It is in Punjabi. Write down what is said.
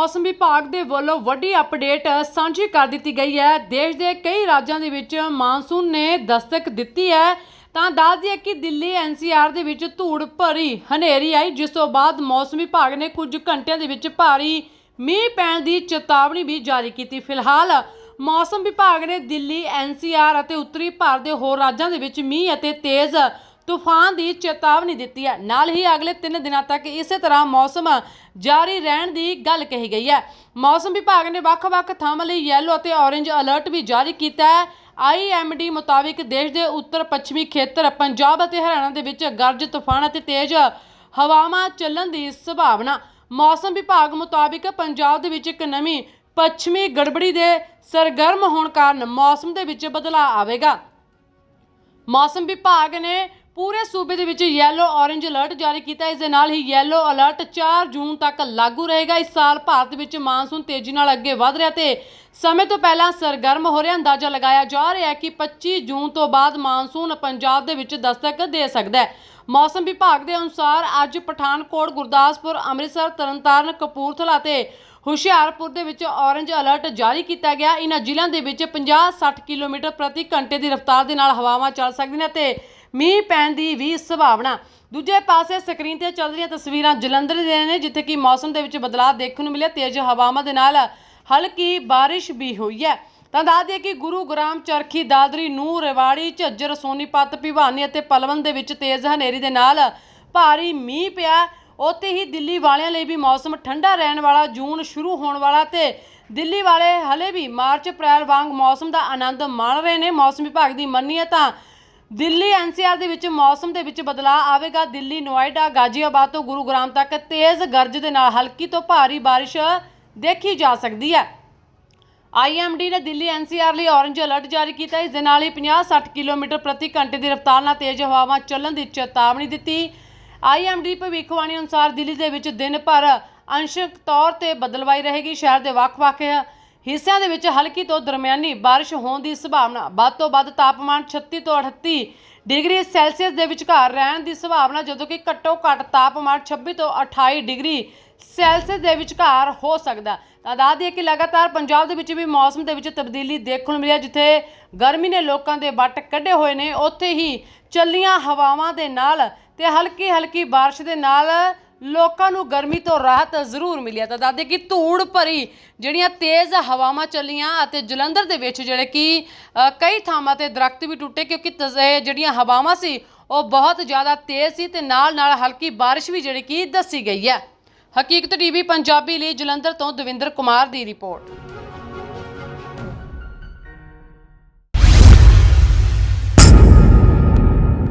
ਮੌਸਮ ਵਿਭਾਗ ਦੇ ਵੱਲੋਂ ਵੱਡੀ ਅਪਡੇਟ ਸਾਂਝੀ ਕਰ ਦਿੱਤੀ ਗਈ ਹੈ। ਦੇਸ਼ ਦੇ ਕਈ ਰਾਜਾਂ ਦੇ ਵਿੱਚ ਮਾਨਸੂਨ ਨੇ ਦਸਤਕ ਦਿੱਤੀ ਹੈ। ਤਾਂ ਦੱਸ ਦਈਏ ਕਿ ਦਿੱਲੀ ਐਨਸੀਆਰ ਦੇ ਵਿੱਚ ਧੂੜ ਭਰੀ ਹਨੇਰੀ ਆਈ, ਜਿਸ ਤੋਂ ਬਾਅਦ ਮੌਸਮ ਵਿਭਾਗ ਨੇ ਕੁਝ ਘੰਟਿਆਂ ਦੇ ਵਿੱਚ ਭਾਰੀ ਮੀਂਹ ਪੈਣ ਦੀ ਚੇਤਾਵਨੀ ਵੀ ਜਾਰੀ ਕੀਤੀ। ਫਿਲਹਾਲ ਮੌਸਮ ਵਿਭਾਗ ਨੇ ਦਿੱਲੀ ਐਨਸੀਆਰ ਅਤੇ ਉੱਤਰੀ ਭਾਰਤ ਦੇ ਹੋਰ ਰਾਜਾਂ ਦੇ ਵਿੱਚ ਮੀਂਹ ਅਤੇ ਤੇਜ਼ ਤੂਫਾਨ ਦੀ ਚੇਤਾਵਨੀ ਦਿੱਤੀ ਹੈ। ਨਾਲ ਹੀ ਅਗਲੇ 3 ਦਿਨਾਂ ਤੱਕ ਇਸੇ ਤਰ੍ਹਾਂ ਮੌਸਮ ਜਾਰੀ ਰਹਿਣ ਦੀ ਗੱਲ ਕਹੀ ਗਈ ਹੈ। ਮੌਸਮ ਵਿਭਾਗ ਨੇ ਵੱਖ-ਵੱਖ ਥਾਵਾਂ ਲਈ ਯੈਲੋ ਅਤੇ ਔਰੇਂਜ ਅਲਰਟ ਵੀ ਜਾਰੀ ਕੀਤਾ ਹੈ। ਆਈਐਮਡੀ ਮੁਤਾਬਿਕ ਦੇਸ਼ ਦੇ ਉੱਤਰ ਪੱਛਮੀ ਖੇਤਰ, ਪੰਜਾਬ ਅਤੇ ਹਰਿਆਣਾ ਦੇ ਵਿੱਚ ਗਰਜ, ਤੂਫਾਨ ਅਤੇ ਤੇਜ਼ ਹਵਾਵਾਂ ਚੱਲਣ ਦੀ ਸੰਭਾਵਨਾ। ਮੌਸਮ ਵਿਭਾਗ ਮੁਤਾਬਿਕ ਪੰਜਾਬ ਦੇ ਵਿੱਚ ਇੱਕ ਨਵੀਂ ਪੱਛਮੀ ਗੜਬੜੀ ਦੇ ਸਰਗਰਮ ਹੋਣ ਕਾਰਨ ਮੌਸਮ ਦੇ ਵਿੱਚ ਬਦਲਾਅ ਆਵੇਗਾ। ਮੌਸਮ ਵਿਭਾਗ ਨੇ ਪੂਰੇ ਸੂਬੇ ਦੇ ਵਿੱਚ ਯੈਲੋ ਔਰੇਂਜ ਅਲਰਟ ਜਾਰੀ ਕੀਤਾ। ਇਸ ਦੇ ਨਾਲ ਹੀ ਯੈਲੋ ਅਲਰਟ 4 ਜੂਨ ਤੱਕ ਲਾਗੂ ਰਹੇਗਾ। ਇਸ ਸਾਲ ਭਾਰਤ ਵਿੱਚ ਮਾਨਸੂਨ ਤੇਜ਼ੀ ਨਾਲ ਅੱਗੇ ਵਧ ਰਿਹਾ ਤੇ ਸਮੇਂ ਤੋਂ ਪਹਿਲਾਂ ਸਰਗਰਮ ਹੋ ਰਿਹਾ। ਅੰਦਾਜ਼ਾ ਲਗਾਇਆ ਜਾ ਰਿਹਾ ਹੈ ਕਿ 25 ਜੂਨ ਤੋਂ ਬਾਅਦ ਮਾਨਸੂਨ ਪੰਜਾਬ ਦੇ ਵਿੱਚ ਦਸਤਕ ਦੇ ਸਕਦਾ ਹੈ। ਮੌਸਮ ਵਿਭਾਗ ਦੇ ਅਨੁਸਾਰ ਅੱਜ ਪਠਾਨਕੋਟ, ਗੁਰਦਾਸਪੁਰ, ਅੰਮ੍ਰਿਤਸਰ, ਤਰਨਤਾਰਨ, ਕਪੂਰਥਲਾ ਤੇ ਹੁਸ਼ਿਆਰਪੁਰ ਦੇ ਵਿੱਚ ਔਰੇਂਜ ਅਲਰਟ ਜਾਰੀ ਕੀਤਾ ਗਿਆ। ਇਹਨਾਂ ਜ਼ਿਲ੍ਹਿਆਂ ਦੇ ਵਿੱਚ 50-60 ਕਿਲੋਮੀਟਰ ਪ੍ਰਤੀ ਘੰਟੇ ਦੀ ਰਫ਼ਤਾਰ ਦੇ ਨਾਲ ਹਵਾਵਾਂ ਚੱਲ ਸਕਦੀਆਂ ਨੇ ਤੇ ਮੀਂਹ ਪੈਣ ਦੀ ਵੀ ਸੰਭਾਵਨਾ। ਦੂਜੇ ਪਾਸੇ ਸਕਰੀਨ ਤੇ ਚੱਲ ਰਹੀਆਂ ਤਸਵੀਰਾਂ ਜਲੰਧਰ ਦੀਆਂ ਨੇ, ਜਿੱਥੇ ਕਿ ਮੌਸਮ ਦੇ ਵਿੱਚ ਬਦਲਾਅ ਦੇਖਣ ਨੂੰ ਮਿਲਿਆ, ਤੇਜ਼ ਹਵਾਵਾਂ ਦੇ ਨਾਲ ਹਲਕੀ ਬਾਰਿਸ਼ ਵੀ ਹੋਈ ਹੈ। ਤਾਂ ਦੱਸ ਦਈਏ ਕਿ ਗੁਰੂ ਗ੍ਰਾਮ ਚਰਖੀ ਦਾਦਰੀ ਨੂੰ ਰੇਵਾੜੀ, ਝੱਜਰ, ਸੋਨੀਪਤ, ਭਿਵਾਨੀ ਅਤੇ ਪਲਵਨ ਦੇ ਵਿੱਚ ਤੇਜ਼ ਹਨੇਰੀ ਦੇ ਨਾਲ ਭਾਰੀ ਮੀਂਹ ਪਿਆ। ਉੱਥੇ ਹੀ ਦਿੱਲੀ ਵਾਲਿਆਂ ਲਈ ਵੀ ਮੌਸਮ ਠੰਡਾ ਰਹਿਣ ਵਾਲਾ, ਜੂਨ ਸ਼ੁਰੂ ਹੋਣ ਵਾਲਾ ਤੇ ਦਿੱਲੀ ਵਾਲੇ ਹਲੇ ਵੀ ਮਾਰਚ ਅਪ੍ਰੈਲ ਵਾਂਗ ਮੌਸਮ ਦਾ ਆਨੰਦ ਮਾਣ ਰਹੇ ਨੇ। ਮੌਸਮ ਵਿਭਾਗ ਦੀ ਮੰਨੀਏ ਤਾਂ ਦਿੱਲੀ ਐਨਸੀਆਰ ਦੇ ਵਿੱਚ ਮੌਸਮ ਦੇ ਵਿੱਚ ਬਦਲਾਅ ਆਵੇਗਾ। ਦਿੱਲੀ, ਨੋਇਡਾ, ਗਾਜ਼ੀਆਬਾਦ ਤੋਂ ਗੁਰੂਗ੍ਰਾਮ ਤੱਕ ਤੇਜ਼ ਗਰਜ ਦੇ ਨਾਲ ਹਲਕੀ ਤੋਂ ਭਾਰੀ ਬਾਰਿਸ਼ ਦੇਖੀ ਜਾ ਸਕਦੀ ਹੈ। ਆਈਐਮਡੀ ਨੇ ਦਿੱਲੀ ਐਨਸੀਆਰ ਲਈ ਔਰੇਂਜ ਅਲਰਟ ਜਾਰੀ ਕੀਤਾ। ਇਸ ਦੇ ਨਾਲ ਹੀ 50-60 ਕਿਲੋਮੀਟਰ ਪ੍ਰਤੀ ਘੰਟੇ ਦੀ ਰਫ਼ਤਾਰ ਨਾਲ ਤੇਜ਼ ਹਵਾਵਾਂ ਚੱਲਣ ਦੀ ਚੇਤਾਵਨੀ ਦਿੱਤੀ। ਆਈਐਮਡੀ ਭਵਿੱਖਬਾਣੀ ਅਨੁਸਾਰ ਦਿੱਲੀ ਦੇ ਵਿੱਚ ਦਿਨ ਭਰ ਅੰਸ਼ਕ ਤੌਰ ਤੇ ਬਦਲਵਾਈ ਰਹੇਗੀ। ਸ਼ਹਿਰ ਦੇ ਵੱਖ-ਵੱਖ ਹਿੱਸਿਆਂ ਦੇ ਵਿੱਚ ਹਲਕੀ ਤੋਂ ਦਰਮਿਆਨੀ ਬਾਰਿਸ਼ ਹੋਣ ਦੀ ਸੰਭਾਵਨਾ, ਵੱਧ ਤੋਂ ਵੱਧ ਤਾਪਮਾਨ 36 ਤੋਂ 38 ਡਿਗਰੀ ਸੈਲਸੀਅਸ ਦੇ ਵਿਚਕਾਰ ਰਹਿਣ ਦੀ ਸੰਭਾਵਨਾ, ਜਦੋਂ ਕਿ ਘੱਟੋ ਘੱਟ ਤਾਪਮਾਨ 26 ਤੋਂ 28 ਡਿਗਰੀ ਸੈਲਸੀਅਸ ਦੇ ਵਿਚਕਾਰ ਹੋ ਸਕਦਾ ਤਾਂ ਦੱਸ ਦਈਏ ਕਿ ਲਗਾਤਾਰ ਪੰਜਾਬ ਦੇ ਵਿੱਚ ਵੀ ਮੌਸਮ ਦੇ ਵਿੱਚ ਤਬਦੀਲੀ ਦੇਖਣ ਨੂੰ ਮਿਲਿਆ, ਜਿੱਥੇ ਗਰਮੀ ਨੇ ਲੋਕਾਂ ਦੇ ਵੱਟ ਕੱਢੇ ਹੋਏ ਨੇ, ਉੱਥੇ ਹੀ ਚੱਲੀਆਂ ਹਵਾਵਾਂ ਦੇ ਨਾਲ ਤੇ ਹਲਕੀ ਹਲਕੀ ਬਾਰਿਸ਼ ਦੇ ਨਾਲ ਲੋਕਾਂ ਨੂੰ ਗਰਮੀ ਤੋਂ ਰਾਹਤ ਜ਼ਰੂਰ ਮਿਲਿਆ ਤਾਂ ਦੱਸਦੇ ਕਿ ਧੂੜ ਭਰੀ ਜਿਹੜੀਆਂ ਤੇਜ਼ ਹਵਾਵਾਂ ਚੱਲੀਆਂ ਅਤੇ ਜਲੰਧਰ ਦੇ ਵਿੱਚ ਜਿਹੜੇ ਕਿ ਅ, ਕਈ ਥਾਵਾਂ ਤੇ ਦਰਖਤ ਵੀ ਟੁੱਟੇ ਕਿਉਂਕਿ ਤਜ਼- ਇਹ ਜਿਹੜੀਆਂ ਹਵਾਵਾਂ ਸੀ ਉਹ ਬਹੁਤ ਜ਼ਿਆਦਾ ਤੇਜ਼ ਸੀ ਤੇ ਨਾਲ ਨਾਲ ਹਲਕੀ ਬਾਰਿਸ਼ ਵੀ ਜਿਹੜੀ ਕਿ ਦੱਸੀ ਗਈ ਹੈ। ਹਕੀਕਤ ਟੀਵੀ ਪੰਜਾਬੀ ਲਈ ਜਲੰਧਰ ਤੋਂ ਦਵਿੰਦਰ ਕੁਮਾਰ ਦੀ ਰਿਪੋਰਟ।